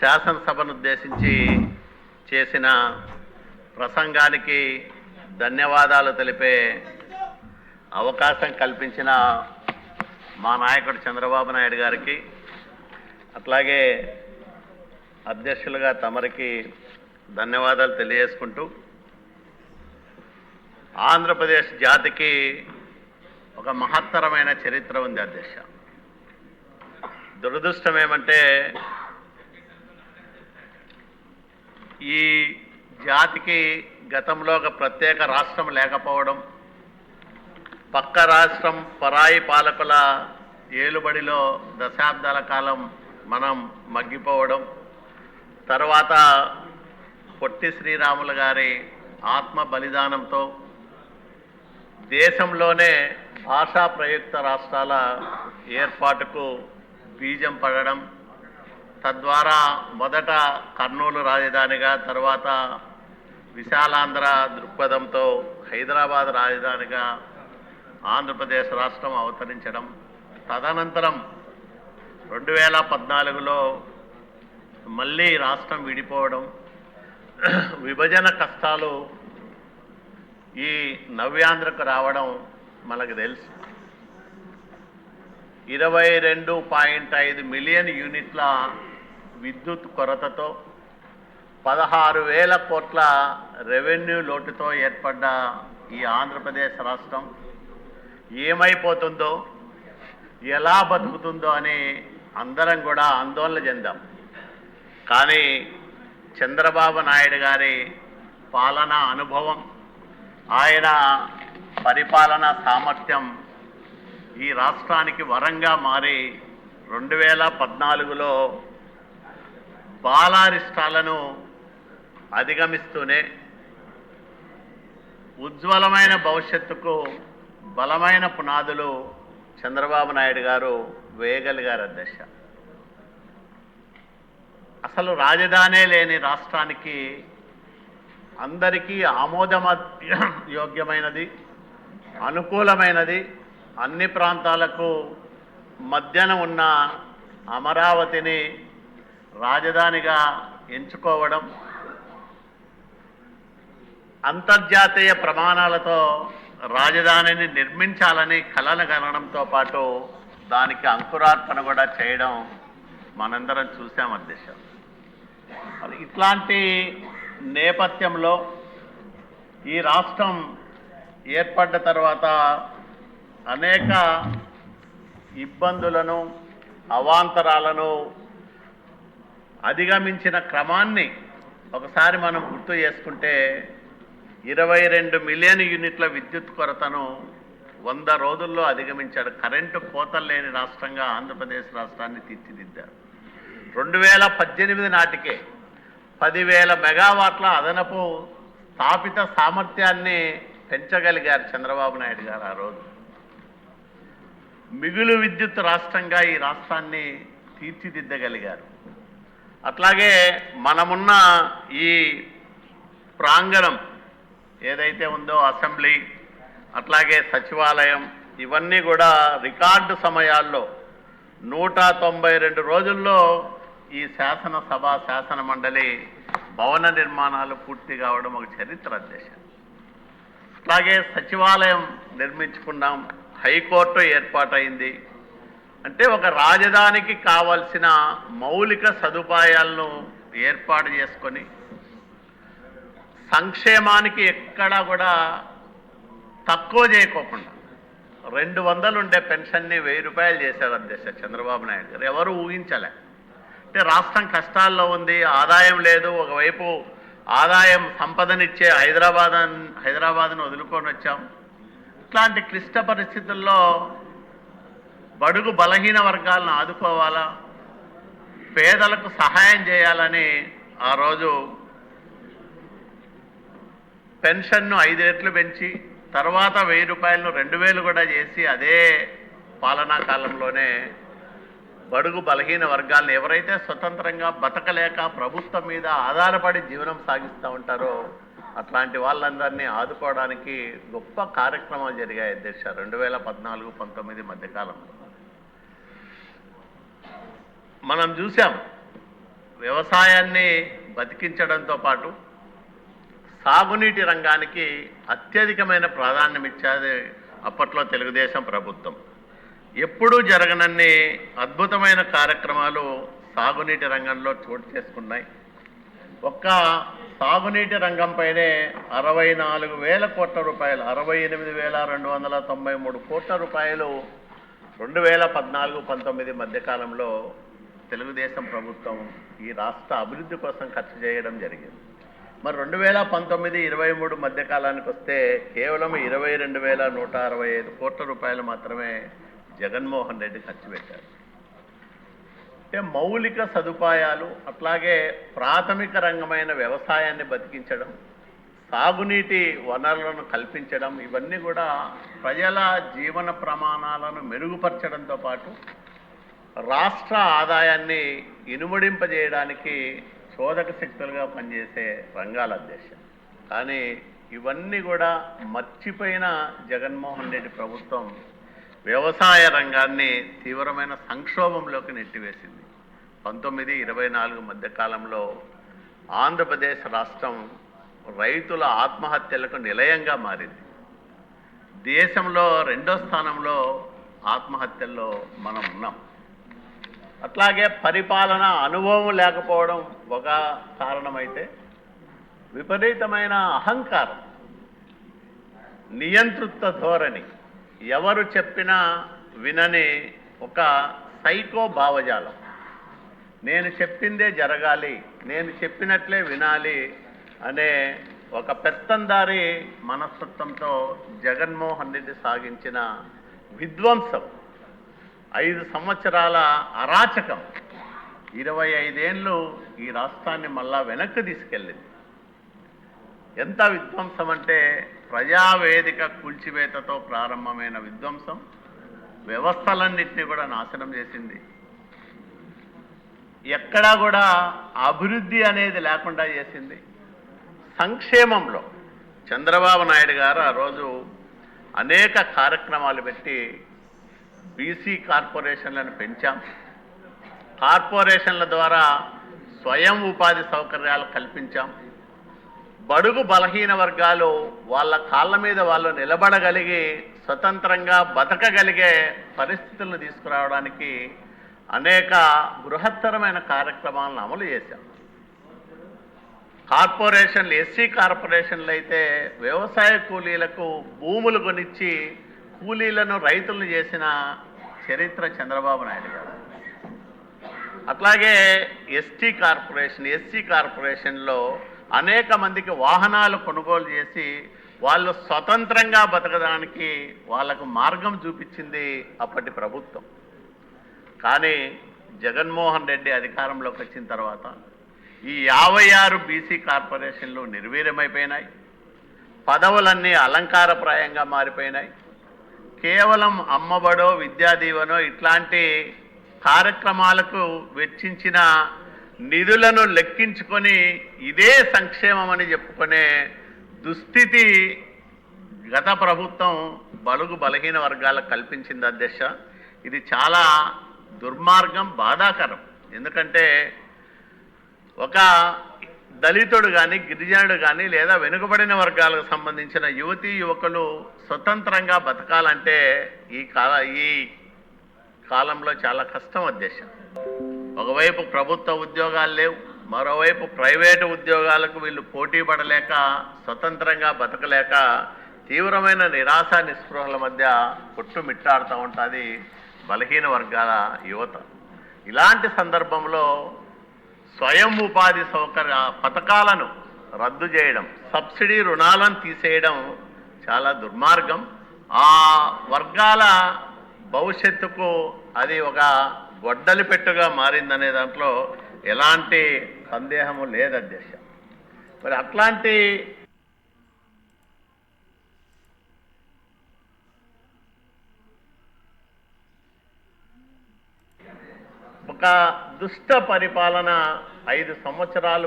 శాసనసభను ఉద్దేశించి చేసిన ప్రసంగానికి ధన్యవాదాలు తెలిపే అవకాశం కల్పించిన మా నాయకుడు చంద్రబాబు నాయుడు గారికి అట్లాగే అధ్యక్షులుగా తమరికి ధన్యవాదాలు తెలియజేసుకుంటూ ఆంధ్రప్రదేశ్ జాతికి ఒక మహత్తరమైన చరిత్ర ఉంది అధ్యక్ష. దురదృష్టం ఏమంటే ఈ జాతికి గతంలో ఒక ప్రత్యేక రాష్ట్రం లేకపోవడం పక్క రాష్ట్రం పరాయి పాలకుల ఏలుబడిలో దశాబ్దాల కాలం మనం మగ్గిపోవడం తర్వాత పొట్టి శ్రీరాములు గారి ఆత్మ బలిదానంతో దేశంలోనే భాషా ప్రయుక్త రాష్ట్రాల ఏర్పాటుకు బీజం పడడం తద్వారా మొదట కర్నూలు రాజధానిగా తర్వాత విశాలాంధ్ర దృక్పథంతో హైదరాబాద్ రాజధానిగా ఆంధ్రప్రదేశ్ రాష్ట్రం అవతరించడం తదనంతరం రెండు వేల పద్నాలుగులో మళ్ళీ రాష్ట్రం విడిపోవడం విభజన కష్టాలు ఈ నవ్యాంధ్రకు రావడం మనకు తెలుసు. ఇరవై రెండు పాయింట్ ఐదు మిలియన్ యూనిట్ల విద్యుత్ కొరతతో పదహారు వేల కోట్ల రెవెన్యూ లోటుతో ఏర్పడ్డ ఈ ఆంధ్రప్రదేశ్ రాష్ట్రం ఏమైపోతుందో ఎలా బతుకుతుందో అని అందరం కూడా ఆందోళన చెందాం. కానీ చంద్రబాబు నాయుడు గారి పాలన అనుభవం ఆయన పరిపాలన సామర్థ్యం ఈ రాష్ట్రానికి వరంగా మారి రెండు వేల పద్నాలుగులో బాలారిష్టాలను అధిగమిస్తూనే ఉజ్వలమైన భవిష్యత్తుకు బలమైన పునాదులు చంద్రబాబు నాయుడు గారు వేయగలిగారు అధ్యక్ష. అసలు రాజధానే లేని రాష్ట్రానికి అందరికీ ఆమోదమ యోగ్యమైనది అనుకూలమైనది అన్ని ప్రాంతాలకు మధ్యన ఉన్న అమరావతిని రాజధానిగా ఎంచుకోవడం అంతర్జాతీయ ప్రమాణాలతో రాజధానిని నిర్మించాలని కలన కనడంతో పాటు దానికి అంకురార్పణ కూడా చేయడం మనందరం చూసాం అధ్యక్ష ఇట్లాంటి నేపథ్యంలో ఈ రాష్ట్రం ఏర్పడ్డ తర్వాత అనేక ఇబ్బందులను అవాంతరాలను అధిగమించిన క్రమాన్ని ఒకసారి మనం గుర్తు చేసుకుంటే ఇరవై రెండు మిలియన్ యూనిట్ల విద్యుత్ కొరతను వంద రోజుల్లో అధిగమించాడు. కరెంటు కోతలు లేని రాష్ట్రంగా ఆంధ్రప్రదేశ్ రాష్ట్రాన్ని తీర్చిదిద్దారు. రెండు వేల పద్దెనిమిది నాటికే పదివేల మెగావాట్ల అదనపు స్థాపిత సామర్థ్యాన్ని పెంచగలిగారు చంద్రబాబు నాయుడు గారు ఆ రోజు. మిగులు విద్యుత్ రాష్ట్రంగా ఈ రాష్ట్రాన్ని తీర్చిదిద్దగలిగారు. అట్లాగే మనమున్న ఈ ప్రాంగణం ఏదైతే ఉందో అసెంబ్లీ అట్లాగే సచివాలయం ఇవన్నీ కూడా రికార్డు సమయాల్లో నూట తొంభై రెండు రోజుల్లో ఈ శాసనసభ శాసన మండలి భవన నిర్మాణాలు పూర్తి కావడం ఒక చరిత్ర అధ్యక్ష అట్లాగే సచివాలయం నిర్మించుకున్నాం హైకోర్టు ఏర్పాటైంది. అంటే ఒక రాజధానికి కావలసిన మౌలిక సదుపాయాలను ఏర్పాటు చేసుకొని సంక్షేమానికి ఎక్కడా కూడా తక్కువ చేయకోకుండా రెండు వందలు ఉండే పెన్షన్ని వెయ్యి రూపాయలు చేశారు అధ్యక్ష చంద్రబాబు నాయుడు గారు. ఎవరు ఊహించలే. అంటే రాష్ట్రం కష్టాల్లో ఉంది ఆదాయం లేదు ఒకవైపు ఆదాయం సంపదనిచ్చే హైదరాబాద్ హైదరాబాద్ను వదులుకొని వచ్చాం. ఇట్లాంటి క్లిష్ట పరిస్థితుల్లో బడుగు బలహీన వర్గాలను ఆదుకోవాలా? పేదలకు సహాయం చేయాలని ఆ రోజు పెన్షన్ను ఐదు రెట్లు పెంచి తర్వాత వెయ్యి రూపాయలను రెండు వేలు కూడా చేసి అదే పాలనా కాలంలోనే బడుగు బలహీన వర్గాలను ఎవరైతే స్వతంత్రంగా బతకలేక ప్రభుత్వం మీద ఆధారపడి జీవనం సాగిస్తూ ఉంటారో అట్లాంటి వాళ్ళందరినీ ఆదుకోవడానికి గొప్ప కార్యక్రమాలు జరిగాయి అధ్యక్ష. రెండు వేల పద్నాలుగు పంతొమ్మిది మధ్యకాలంలో. మనం చూసాం వ్యవసాయాన్ని బతికించడంతో పాటు సాగునీటి రంగానికి అత్యధికమైన ప్రాధాన్యం ఇచ్చేది అప్పట్లో తెలుగుదేశం ప్రభుత్వం. ఎప్పుడూ జరగనన్ని అద్భుతమైన కార్యక్రమాలు సాగునీటి రంగంలో చోటు చేసుకున్నాయి. ఒక్క సాగునీటి రంగంపైనే అరవై నాలుగు వేల కోట్ల రూపాయలు అరవై ఎనిమిది వేల రెండు వందల తొంభై మూడు కోట్ల రూపాయలు రెండు వేల పద్నాలుగు పంతొమ్మిది మధ్యకాలంలో తెలుగుదేశం ప్రభుత్వం ఈ రాష్ట్ర అభివృద్ధి కోసం ఖర్చు చేయడం జరిగింది. మరి రెండు వేల పంతొమ్మిది ఇరవై మూడు మధ్యకాలానికి వస్తే కేవలం ఇరవై రెండు వేల నూట అరవై ఐదు కోట్ల రూపాయలు మాత్రమే జగన్మోహన్ రెడ్డి ఖర్చు పెట్టారు. అంటే మౌలిక సదుపాయాలు అట్లాగే ప్రాథమిక రంగమైన వ్యవసాయాన్ని బతికించడం సాగునీటి వనరులను కల్పించడం ఇవన్నీ కూడా ప్రజల జీవన ప్రమాణాలను మెరుగుపరచడంతో పాటు రాష్ట్ర ఆదాయాన్ని ఇనుమడింపజేయడానికి శోధక శక్తులుగా పనిచేసే రంగాల అధ్యక్షం కానీ ఇవన్నీ కూడా మర్చిపోయిన జగన్మోహన్ రెడ్డి ప్రభుత్వం వ్యవసాయ రంగాన్ని తీవ్రమైన సంక్షోభంలోకి నెట్టివేసింది. పంతొమ్మిది ఇరవై నాలుగు మధ్యకాలంలో ఆంధ్రప్రదేశ్ రాష్ట్రం రైతుల ఆత్మహత్యలకు నిలయంగా మారింది. దేశంలో రెండో స్థానంలో ఆత్మహత్యల్లో మనం ఉన్నాం. అట్లాగే పరిపాలన అనుభవం లేకపోవడం ఒక కారణమైతే విపరీతమైన అహంకారం. నియంతృత్వ ధోరణి. ఎవరు చెప్పినా వినని ఒక సైకో భావజాలం. నేను చెప్పిందే జరగాలి నేను చెప్పినట్లే వినాలి అనే ఒక పెత్తందారి మనస్తత్వంతో జగన్మోహన్ రెడ్డి సాగించిన విధ్వంసం. ఐదు సంవత్సరాల అరాచకం. ఇరవై ఐదేళ్ళు ఈ రాష్ట్రాన్ని మళ్ళా వెనక్కి తీసుకెళ్ళింది. ఎంత విధ్వంసం అంటే ప్రజావేదిక కూల్చివేతతో ప్రారంభమైన విధ్వంసం వ్యవస్థలన్నింటినీ కూడా నాశనం చేసింది. ఎక్కడా కూడా అభివృద్ధి అనేది లేకుండా చేసింది. సంక్షేమంలో చంద్రబాబు నాయుడు గారు ఆ రోజు అనేక కార్యక్రమాలు పెట్టి బీసీ కార్పొరేషన్లను పెంచాం. కార్పొరేషన్ల ద్వారా స్వయం ఉపాధి సౌకర్యాలు కల్పించాం. బడుగు బలహీన వర్గాలు వాళ్ళ కాళ్ళ మీద వాళ్ళు నిలబడగలిగి స్వతంత్రంగా బతకగలిగే పరిస్థితులను తీసుకురావడానికి అనేక బృహత్తరమైన కార్యక్రమాలను అమలు చేశాం. కార్పొరేషన్లు ఎస్సీ కార్పొరేషన్లు అయితే వ్యవసాయ కూలీలకు భూములు కొనిచ్చి కూలీలను రైతులను చేసిన చరిత్ర చంద్రబాబు నాయుడు గారు. అట్లాగే ఎస్టీ కార్పొరేషన్ ఎస్సీ కార్పొరేషన్లో అనేక మందికి వాహనాలు కొనుగోలు చేసి వాళ్ళు స్వతంత్రంగా బతకడానికి వాళ్ళకు మార్గం చూపించింది అప్పటి ప్రభుత్వం. కానీ జగన్మోహన్ రెడ్డి అధికారంలోకి వచ్చిన తర్వాత ఈ యాభై ఆరు బీసీ కార్పొరేషన్లు నిర్వీర్యమైపోయినాయి. పదవులన్నీ అలంకారప్రాయంగా మారిపోయినాయి. కేవలం అమ్మబడో విద్యా దీవెనో ఇట్లాంటి కార్యక్రమాలకు వెచ్చించిన నిధులను లెక్కించుకొని ఇదే సంక్షేమం అని చెప్పుకునే దుస్థితి గత ప్రభుత్వం బలుగు బలహీన వర్గాలకు కల్పించింది అధ్యక్ష. ఇది చాలా దుర్మార్గం బాధాకరం. ఎందుకంటే ఒక దళితుడు కానీ గిరిజనుడు కానీ లేదా వెనుకబడిన వర్గాలకు సంబంధించిన యువతీ యువకులు స్వతంత్రంగా బతకాలంటే ఈ కాల ఈ కాలంలో చాలా కష్టం ఉద్దేశం. ఒకవైపు ప్రభుత్వ ఉద్యోగాలు లేవు మరోవైపు ప్రైవేటు ఉద్యోగాలకు వీళ్ళు పోటీ పడలేక స్వతంత్రంగా బతకలేక తీవ్రమైన నిరాశ నిస్పృహల మధ్య కొట్టుమిట్టాడుతూ ఉంటుంది బలహీన వర్గాల యువత. ఇలాంటి సందర్భంలో స్వయం ఉపాధి సౌకర్య పథకాలను రద్దు చేయడం సబ్సిడీ రుణాలను తీసేయడం చాలా దుర్మార్గం. ఆ వర్గాల భవిష్యత్తుకు అది ఒక గొడ్డలి పెట్టుగా మారిందనే దాంట్లో ఎలాంటి సందేహము లేదు అధ్యక్ష. మరి అట్లాంటి ఒక దుష్ట పరిపాలన ఐదు సంవత్సరాలు